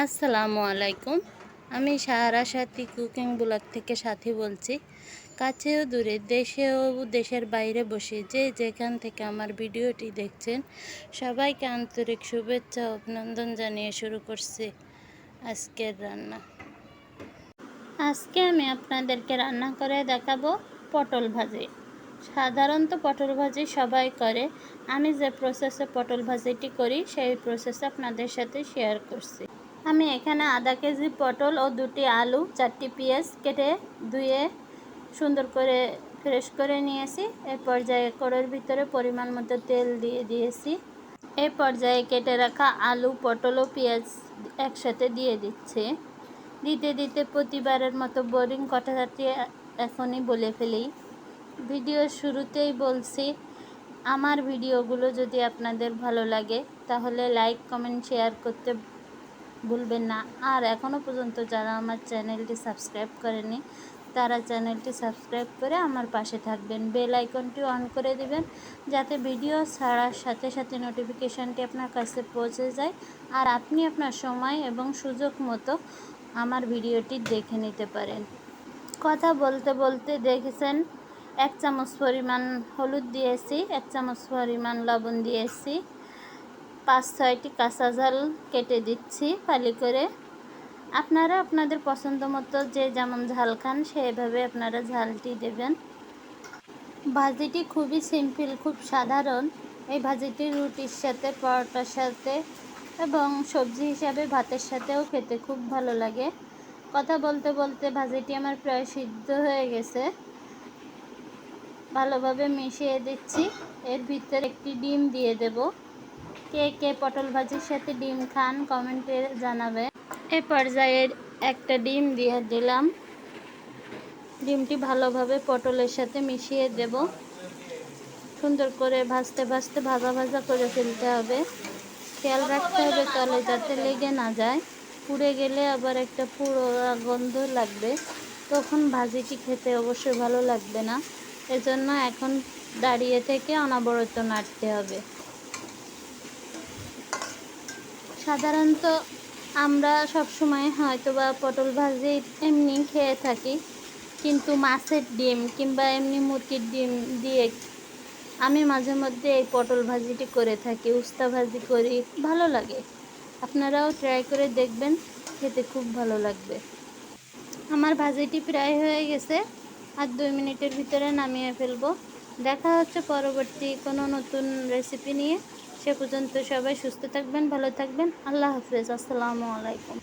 আসসালামু আলাইকুম। আমি সাহারা সাথী কুকিং ব্লগ থেকে সাথী বলছি। কাছেও দূরে দেশেও দেশের বাইরে বসে যে যেখান থেকে আমার ভিডিওটি দেখছেন, সবাইকে আন্তরিক শুভেচ্ছা অভিনন্দন জানিয়ে শুরু করছি আজকের রান্না। আজকে আমি আপনাদেরকে রান্না করে দেখাবো পটল ভাজি। সাধারণত পটল ভাজি সবাই করে। আমি যে প্রসেসে পটল ভাজিটি করি, সেই প্রসেসে আপনাদের সাথে শেয়ার করছি। আমি এখানে আধা কেজি পটল ও দুটি আলু, চারটি পেঁয়াজ কেটে ধুয়ে সুন্দর করে ফ্রেশ করে নিয়েছি। এই পর্যায়ে কড়ের ভিতরে পরিমাণ মতো তেল দিয়ে দিয়েছি। এই পর্যায়ে কেটে রাখা আলু, পটল ও পেঁয়াজ একসাথে দিয়ে দিচ্ছে। দিতে দিতে প্রতিবারের মতো বোরিং কথাটি এখনই বলে ফেলি। ভিডিও শুরুতেই বলছি, আমার ভিডিওগুলো যদি আপনাদের ভালো লাগে, তাহলে লাইক, কমেন্ট, শেয়ার করতে ভুলবেন না। আর এখনও পর্যন্ত যারা আমার চ্যানেলটি সাবস্ক্রাইব করেনি তারা চ্যানেলটি সাবস্ক্রাইব করে আমার পাশে থাকবেন। বেল আইকনটি অন করে দিবেন, যাতে ভিডিও ছাড়ার সাথে সাথে নোটিফিকেশানটি আপনার কাছে পৌঁছে যায় আর আপনি আপনার সময় এবং সুযোগ মতো আমার ভিডিওটি দেখে নিতে পারেন। কথা বলতে বলতে দেখেছেন, এক চামচ পরিমাণ হলুদ দিয়েছি, এক চামচ পরিমাণ লবণ দিয়েছি। পাঁচ ছয়টি কাঁচা ঝাল কেটে দিচ্ছি ফালি করে। আপনারা আপনাদের পছন্দ মতো যে যেমন ঝাল খান, সেভাবে আপনারা ঝালটি দেবেন। ভাজিটি খুবই সিম্পল, খুব সাধারণ। এই ভাজিটি রুটির সাথে, পরোটার সাথে এবং সবজি হিসাবে ভাতের সাথেও খেতে খুব ভালো লাগে। কথা বলতে বলতে ভাজিটি আমার প্রায় সিদ্ধ হয়ে গেছে। ভালোভাবে মিশিয়ে দিচ্ছি। এর ভিতরে একটি ডিম দিয়ে দেব। কে কে পটল ভাজির সাথে ডিম খান, কমেন্টে জানাবে। এ পর্যায়ে একটা ডিম দিয়ে দিলাম। ডিমটি ভালোভাবে পটলের সাথে মিশিয়ে দেব। সুন্দর করে ভাজতে ভাজতে ভাজা ভাজা করে ফেলতে হবে। খেয়াল রাখতে হবে তলে যাতে লেগে না যায়। পুড়ে গেলে আবার একটা পুরো গন্ধ লাগবে। তখন ভাজিটি খেতে অবশ্যই ভালো লাগবে না। এজন্য এখন দাঁড়িয়ে থেকে অনাবরত নাড়তে হবে। সাধারণত আমরা সব সময় হয়তো বা পটল ভাজি এমনি খেয়ে থাকি, কিন্তু মাছের ডিম কিংবা এমনি মুরগির ডিম দিয়ে আমি মাঝে মধ্যে এই পটল ভাজিটি করে থাকি, উস্তা ভাজি করি, ভালো লাগে। আপনারাও ট্রাই করে দেখবেন, খেতে খুব ভালো লাগবে। আমার ভাজিটি প্রায় হয়ে গেছে, আর দুই মিনিটের ভিতরে নামিয়ে ফেলব। দেখা হচ্ছে পরবর্তী কোনো নতুন রেসিপি নিয়ে। সে পর্যন্ত সবাই সুস্থ থাকবেন ভালো থাকবেন। আল্লাহ হাফিজ আসসালামু আলাইকুম।